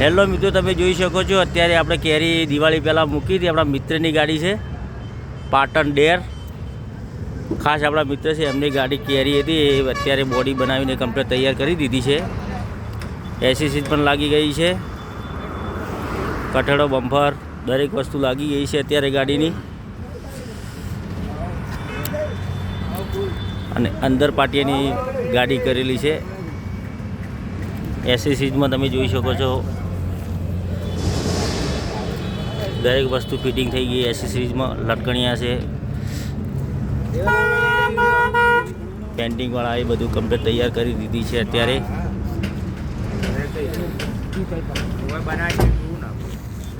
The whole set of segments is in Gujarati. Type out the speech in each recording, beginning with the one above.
હેલો મિત્રો, તમે જોઈ શકો છો, અત્યારે આપણે કેરી દિવાળી પહેલાં મૂકી હતી, આપણા મિત્રની ગાડી છે, પાટણ ડેર. ખાસ આપણા મિત્ર છે, એમની ગાડી કેરી હતી, એ અત્યારે બોડી બનાવીને કમ્પ્લેટ તૈયાર કરી દીધી છે. એસી સીટ પણ લાગી ગઈ છે. કઠેડો બમ્ફર, દરેક વસ્તુ લાગી ગઈ છે અત્યારે ગાડીની. અને અંદર પાટિયાની ગાડી કરેલી છે. એસી સીટમાં તમે જોઈ શકો છો દરેક વસ્તુ ફિટિંગ થઈ ગઈ, એસી સિરીઝમાં લટકણિયા છે. પેન્ટિંગવાળા એ બધું કમ્પ્લીટ તૈયાર કરી દીધી છે અત્યારે.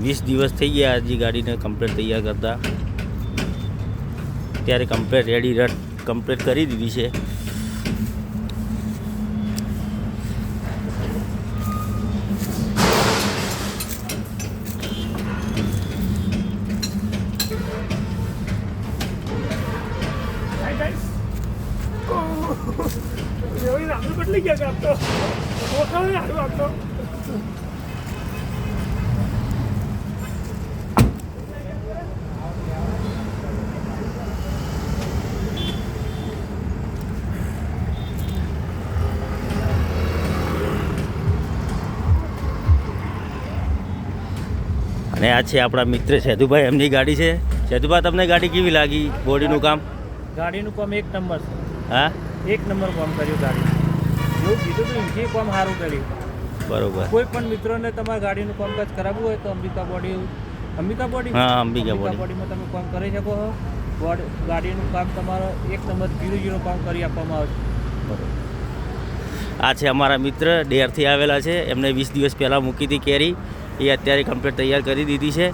વીસ દિવસ થઈ ગયા હજી ગાડીને કમ્પ્લીટ તૈયાર કરતા. ત્યારે કમ્પ્લીટ રેડી રટ કમ્પ્લીટ કરી દીધી છે. આપ અને આ છે આપણા મિત્ર સેતુભાઈ, એમની ગાડી છે. સેતુભાઈ તમને ગાડી કેવી લાગી બોડીનું કામ? ગાડીનું કામ એક નંબર છે. હા? એક નંબર કામ કર્યું ગાડી એવું કીધું હતું એમથી કામ સારું કર્યું. બરોબર. કોઈ પણ મિત્રોને તમારા ગાડીનું કામકાજ કરાવવું હોય તો અંબિકા બોડી અંબિકા બોડી? હા અંબિકા બોડી. બોડીમાં તમે કામ કરી શકો છો. ગાડીનું કામ તમારો એક નંબર ઝીરો ઝીરો કામ કરી આપવામાં આવશે. આ છે અમારા મિત્ર ડેરથી આવેલા છે. એમને વીસ દિવસ પહેલાં મૂકી હતી કેરી. એ અત્યારે કમ્પ્લીટ તૈયાર કરી દીધી છે.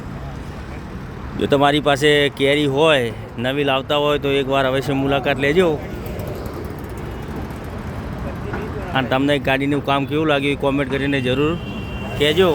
જો તમારી પાસે કેરી હોય, નવી લાવતા હોય તો એકવાર અવશ્ય મુલાકાત લેજો. અને તમને ગાડીનું કામ કેવું લાગ્યું કોમેન્ટ કરીને જરૂર કહેજો.